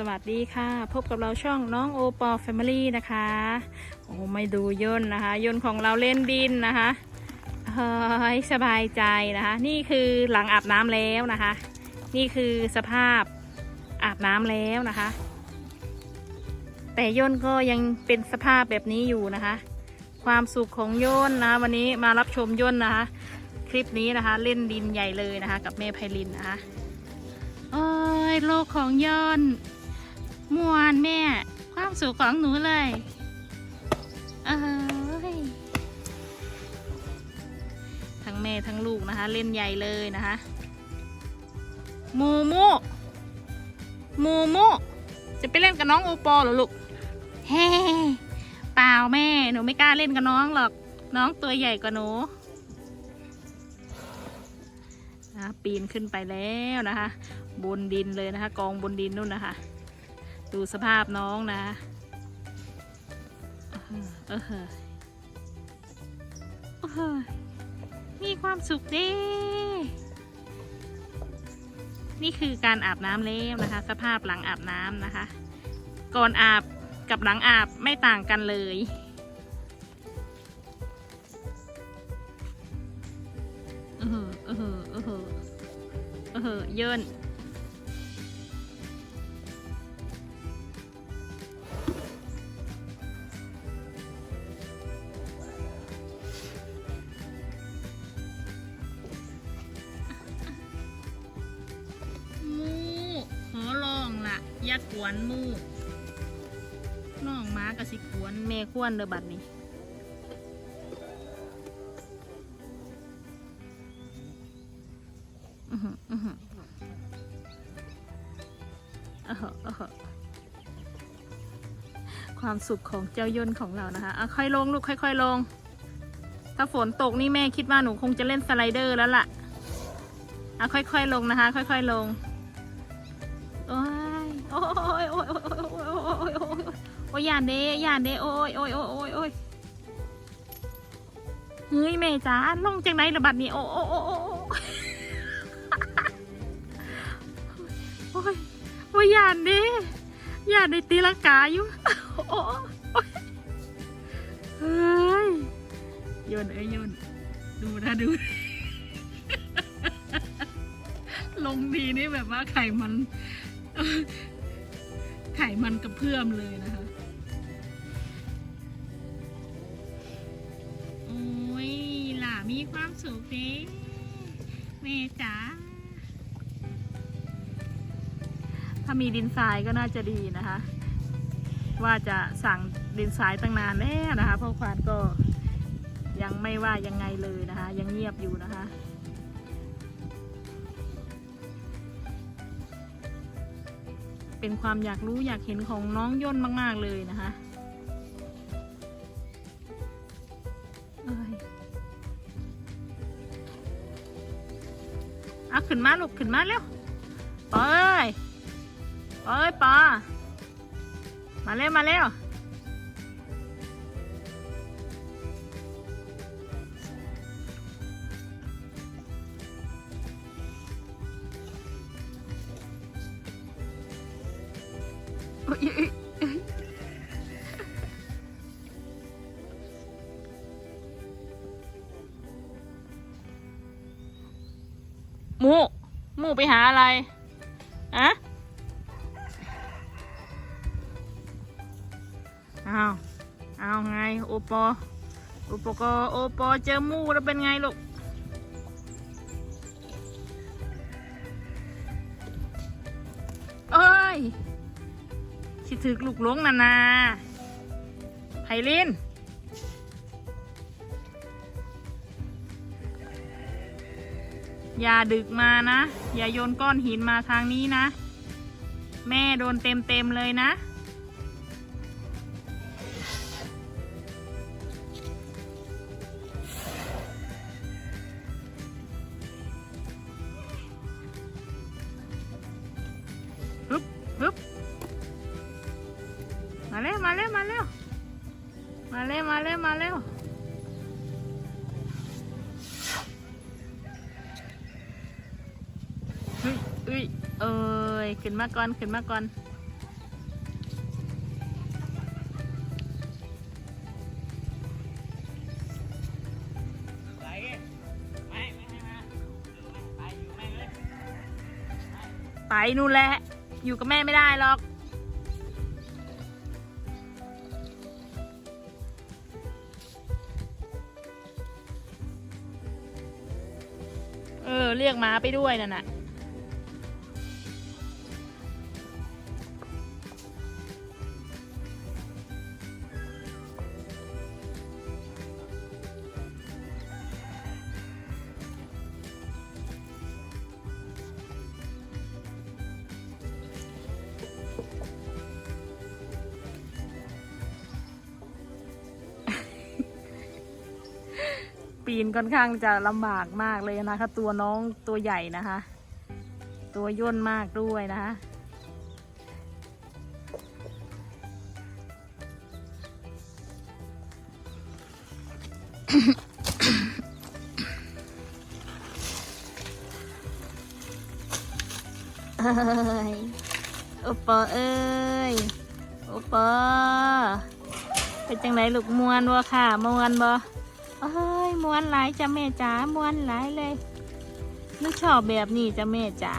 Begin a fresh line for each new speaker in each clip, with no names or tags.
สวัสดีค่ะ พบกับเราช่องน้องโอปอแฟมิลี่นะคะโอ้ไม่ดูย่นนะคะ ย่นของเราเล่นดินนะคะเฮ้ยสบายใจนะคะ นี่คือหลังอาบน้ำแล้วนะคะ นี่คือสภาพอาบน้ำแล้วนะคะ แต่ย่นก็ยังเป็นสภาพแบบนี้อยู่นะคะ ความสุขของย่นนะวันนี้มารับชมย่นนะคะ คลิปนี้นะคะ เล่นดินใหญ่เลยนะคะ กับแม่ไพลินนะคะโอ้ยโลกของย้อน มวนแม่ ความสุขของหนูเลย เอ้ยทั้งแม่ทั้งลูกนะคะ เล่นใหญ่เลยนะคะ มูมูมูมูจะไปเล่นกับน้องโอปอหรอลูกเฮ้เปล่าแม่ หนูไม่กล้าเล่นกับน้องหรอก น้องตัวใหญ่กว่าหนูปีนขึ้นไปแล้วนะคะ บนดินเลยนะคะ กองบนดินนู่นนะคะ ดูสภาพน้องนะเออเออเออมีความสุขดีนี่คือการอาบน้ำแล้วนะคะ สภาพหลังอาบน้ำนะคะ ก่อนอาบกับหลังอาบไม่ต่างกันเลยเออเออเออเออเยิน วนมูน้องม้ากะสิกวนแม่ควรเด้อบัดนี้อือหืออือหืออื้อหืออื้อหือความสุขของเจ้ายนของเรานะคะอะค่อยลงลูกค่อย ๆ ลง ถ้าฝนตกนี่แม่คิดว่าหนูคงจะเล่นสไลเดอร์แล้วล่ะอะค่อย ๆ ลงนะคะ ค่อย ๆ ลง อ้ยยานเด้ยานเด้โอ้ยโอ้ยโอ้ยโอ้ยโอ้ยเฮ้ยแม่จ๋าลงจังไหนระบัดนี้โอ้โอ้โอ้โอ้โอ้ยโอ้ยยานเด้ยานในตีลังกาอยู่โอ้ยเฮ้ยโยนเอ้ยโยนดูนะดู ลงทีนี่แบบว่าไข่มัน ไข่มันกระเพื่อมเลยนะคะ มีความสุขเด้แม่จ๋าถ้ามีดินทรายก็น่าจะดีนะคะ ว่าจะสั่งดินทรายตั้งนานแน่นะคะพราะควานก็ยังไม่ว่ายังไงเลยนะคะ ยังเงียบอยู่นะคะเป็นความอยากรู้อยากเห็นของน้องย่นมาก ๆ เลยนะคะ ขึ้นมาลูกขึ้นมาเร็วปอเอ้ยปอเอ้ยปอมาเร็วมาเร็วอุ๊ย มูไปหาอะไรอะอ้าวเอาไงโอปอโอปกโอปอเจอมูแล้วเป็นไงลูกเอ้ยคิดถึกลูกหลวงนานาไพลิน อย่าดึกมานะ อย่าโยนก้อนหินมาทางนี้นะ แม่โดนเต็มเต็มเลยนะ อุ้ยเอ้ยขึ้นมาก่อนขึ้นมาก่อนไปนู่นแหละ อยู่กับแม่ไม่ได้หรอกเออ เรียกม้าไปด้วยนั่นน่ะ ปีนค่อนข้างจะลำบากมากเลยนะคะ ตัวน้องตัวใหญ่นะคะ ตัวย่นมากด้วยนะคะเอ้ยโอปอเอ้ยโอปอเป็นจังไรลูกมวนวะค่ะมวนบ่ เอ้ยม้วนหลายจ้ะแม่จ๋าม้วนหลายเลยนึกชอบแบบนี้จ้ะแม่จ๋า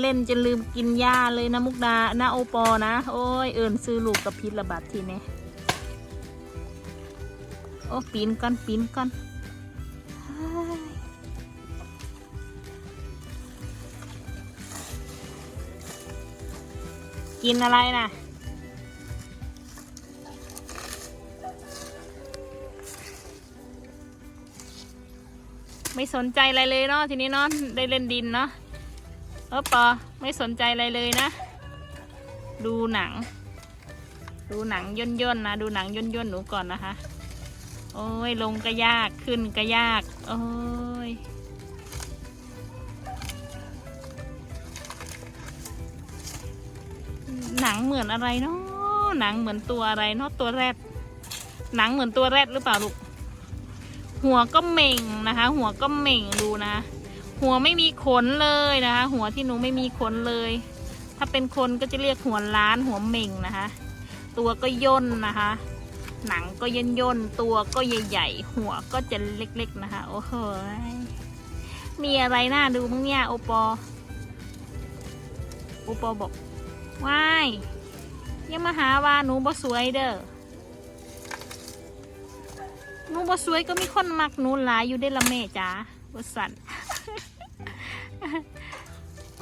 เล่นจนลืมกินหญ้าเลยนะมุกดานะโอปอนะ โอ้ยเอิญซื้อลูกกับพิษระบาดทีนี้โอ้ปีนก่อนปีนก่อนกินอะไรน่ะ ไม่สนใจอะไรเลยเนาะทีนี้เนาะได้เล่นดินเนาะเออปอไม่สนใจอะไรเลยนะ ดูหนัง ดูหนังย่นย่นนะ ดูหนังย่นย่นๆหนูก่อนนะคะ โอ้ยลงก็ยากขึ้นก็ยาก โอ้ยหนังเหมือนอะไรเนาะหนังเหมือนตัวอะไรเนาะตัวแรด หนังเหมือนตัวแรดหรือเปล่าลูก หัวก็เหม่งนะคะ หัวก็เหม่งดูนะ หัวไม่มีขนเลยนะคะ หัวที่หนูไม่มีขนเลย ถ้าเป็นคนก็จะเรียกหัวล้านหัวเหม่งนะคะ ตัวก็ย่นนะคะ หนังก็ย่นย่นตัวก็ใหญ่ๆ หัวก็จะเล็กๆนะคะ โอ้โหมีอะไรน่าดูมั้งเนี่ยโอปอโอปอบอกว้ายยังมาหาว่าหนูบ่สวยเด้อ นูบ่สวยก็มีคนมักนูหลายอยู่ได้ละแม่จ๋าบสัน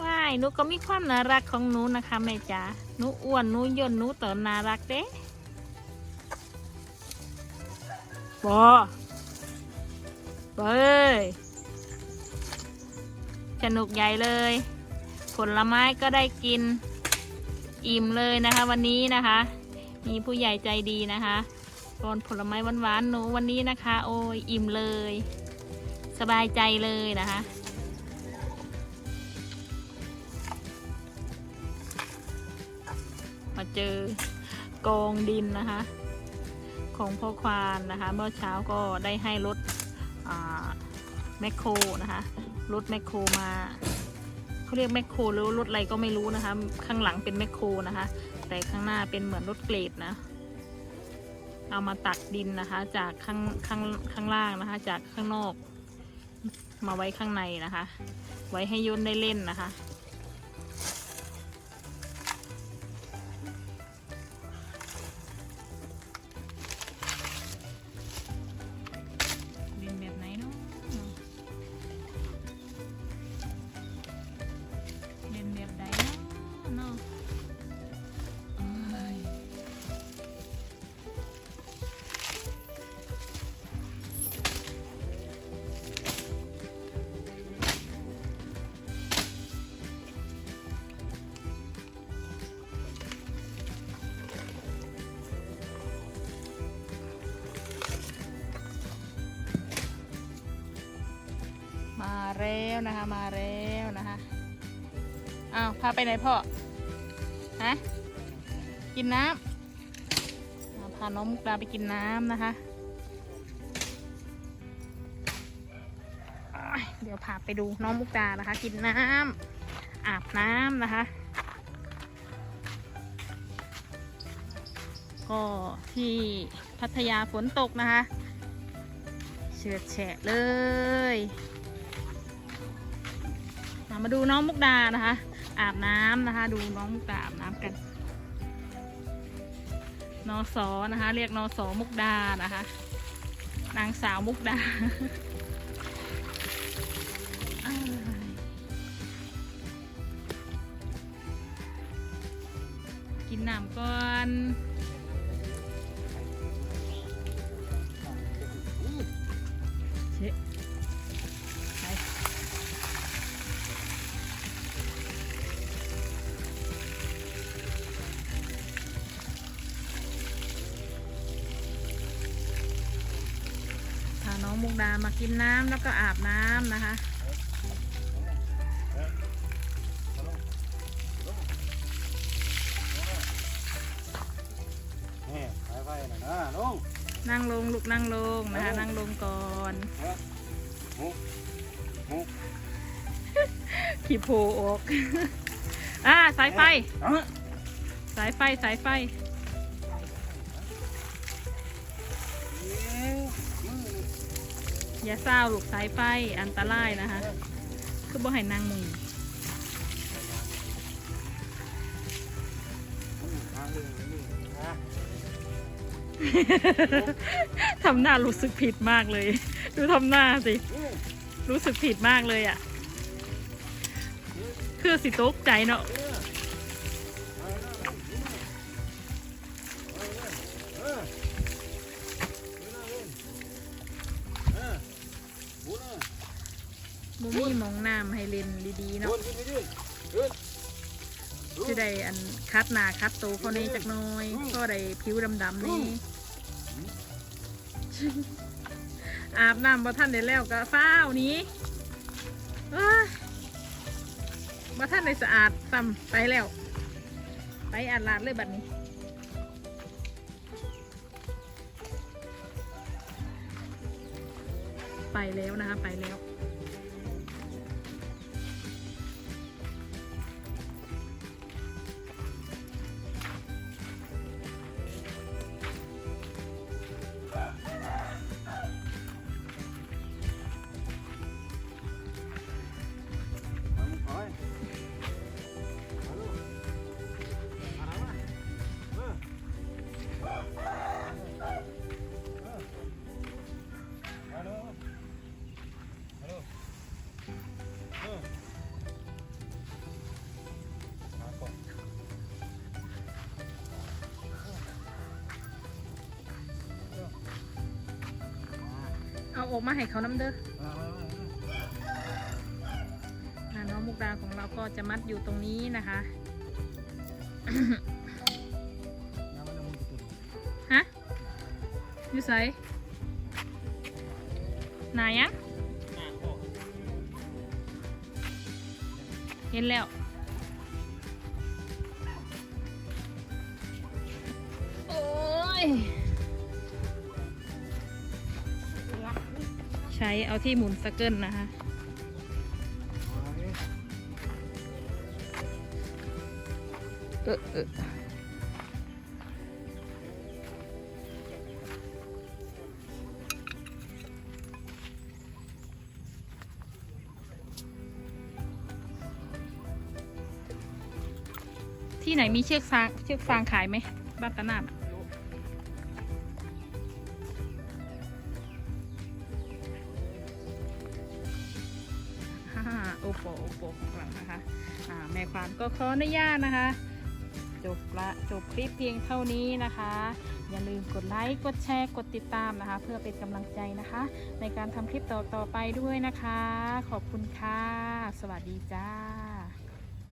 ว้ายนูก็มีความน่ารักของนูนะคะแม่จ๋านูอ้วนนูย่นนูเติมน่ารักเด้บอเอ้ยสนุกใหญ่เลย ผลไม้ก็ได้กิน อิ่มเลยนะคะ วันนี้นะคะ มีผู้ใหญ่ใจดีนะคะ ตอนผลไม้หวานๆหนูวันนี้นะคะ โอ้ยอิ่มเลย สบายใจเลยนะคะมาเจอกองดินนะคะ ของพ่อควานนะคะ เมื่อเช้าก็ได้ให้รถแมคโครนะคะรถแมคโครมาเขาเรียกแมคโครหรือรถอะไรก็ไม่รู้นะคะ ข้างหลังเป็นแมคโครนะคะ แต่ข้างหน้าเป็นเหมือนรถเกรดนะ เอามาตักดินนะคะ จากข้างข้างข้างล่างนะคะ จากข้างนอก มาไว้ข้างในนะคะ ไว้ให้ยนได้เล่นนะคะ แล้วนะคะมาแล้วนะคะอ้าวพาไปไหนพ่อฮะกินน้ำาพาน้องมุกดาไปกินน้ำนะคะ เดี๋ยวพาไปดูน้องมุกดานะคะ กินน้ำอาบน้ำนะคะ ก็ที่พัทยาฝนตกนะคะเฉือดแฉะเลย มาดูน้องมุกดานะคะ อาบน้ำนะคะ ดูน้องมุกดาอาบน้ำกันนอสอนะคะ เรียกนอสอมุกดานะคะ นางสาวมุกดากินน้ำก่อน องมุกดามากินน้ำแล้วก็อาบน้ำนะคะ
นี่สายไฟน่ะนะลง
นั่งลงลูกนั่งลงนะคะ นั่งลงก่อน
มุกมุก
ขีโพออก อ่าสายไฟ
เอ้า
สายไฟสายไฟ
อ
ย่าเศร้าลูกสายไฟอันตรายนะคะ คือบ่ให้นางมึง
มือทางเลยนี่นะ
ทำหน้ารู้สึกผิดมากเลย ดูทำหน้าสิ
นี่
รู้สึกผิดมากเลยอะ่ะ คือสิตกใจเนาะ
มี
หมองน้ำให้เล่นดีๆ
หมุ
เนาะ
นขึ้นไปดิขึ้น
สิได้อันคัดหน้าคัดตัวเขาในจักหน้อย ก็ได้ผิวดำๆนี่อาบน้ำบ่ท่านได้แล้วก็ฟ้าวหนี้เอ้ยบ่ท่านได้สะอาดซ้ำไปแล้ว ไปอาดลาดเลยบัดนี้ไปแล้วนะคะ ไปแล้ว
เอาออกมา
ให้เขาน้ำเด้อ
มามามามา
อ่าน้องมุกดาของเราก็จะมัดอยู่ตรงนี้นะคะ
น้ำมันละมุนตุ่น
ฮะอยู่ไสไหนอะ
ๆน้ำออก
เห็นแล้วโอ้ย ช้เอาที่หมุนสเกิลนะคะเออเออที่ไหนมีเชือกฟางเชือกฟางขายไหมบ้านตะนาด โอโปโอโปของเรานะคะอ่าแม่ความก็ขออนุญาตนะคะ จบละจบคลิปเพียงเท่านี้นะคะ อย่าลืมกดไลค์กดแชร์กดติดตามนะคะ เพื่อเป็นกำลังใจนะคะ ในการทำคลิปต่อๆไปด้วยนะคะ ขอบคุณค่ะ สวัสดีจ้า